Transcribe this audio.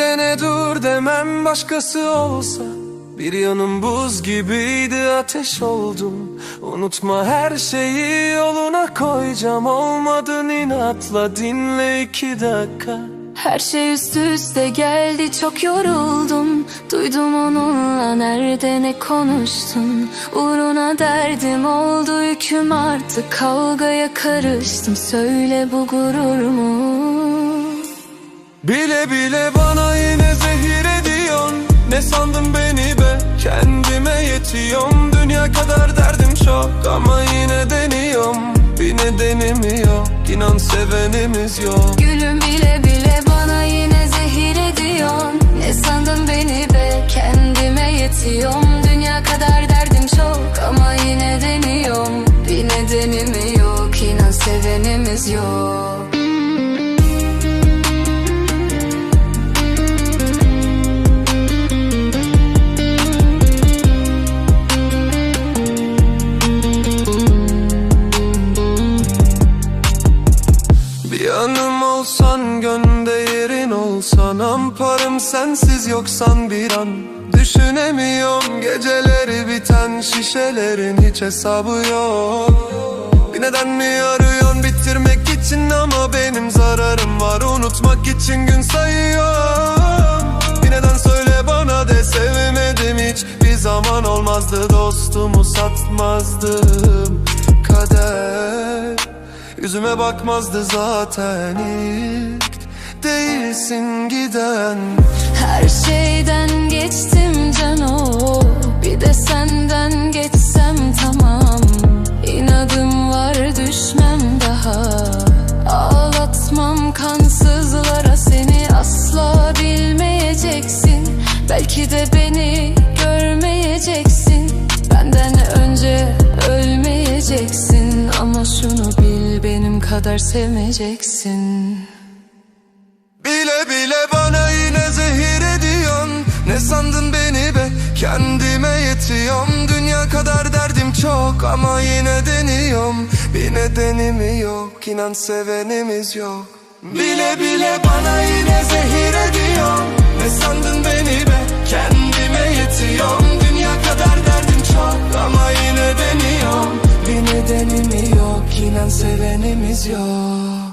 olur demem başkası olsa. Bir yanım buz gibiydi ateş oldum. Unutma her şeyi yoluna koyacağım. Olmadın inatla dinle iki dakika. Her şey üst üste geldi çok yoruldum. Duydum onunla nerede ne konuştun? Uğruna derdim oldu yüküm artık. Kavgaya karıştım söyle bu gurur mu? Bile bile bana yine zehir ediyorsun. Ne sandın beni be? Kendime yetiyorum. Dünya kadar derdim çok ama yine deniyorum. Bir nedeni yok inan sevenimiz yok. Gülüm bile bile bana yine zehir ediyorsun. Ne sandın beni be? Kendime yetiyorum. Dünya kadar derdim çok ama yine deniyorum. Bir nedeni mi yok inan sevenimiz yok olsan gönlümde yerin olsan Amparım sensiz yoksan bir an. Düşünemiyorum geceleri biten şişelerin hiç hesabı yok. Bir neden mi arıyorsun? Bitirmek için ama benim zararım var. Unutmak için gün sayıyorum. Bir neden söyle bana de sevmedim hiç. Bir zaman olmazdı dostumu satmazdım. Kader Yüzüme bakmazdı zaten ilk Değilsin giden. Her şeyden geçtim cano Bir de senden geçsem tamam. İnadım var düşmem daha. Ağlatmam kansızlara seni asla bilmeyeceksin. Belki de beni görmeyeceksin. Benden önce kadar sevmeyeceksin. Bile bile bana yine zehir ediyorsun. Ne sandın beni be? Kendime yetiyorum. Dünya kadar derdim çok ama yine deniyorum. Bir nedeni mi yok inan sevenimiz yok. Bile bile bana yine zehir ediyorsun. Ne sandın beni be? Kendime yetiyorum inan sevenimiz yok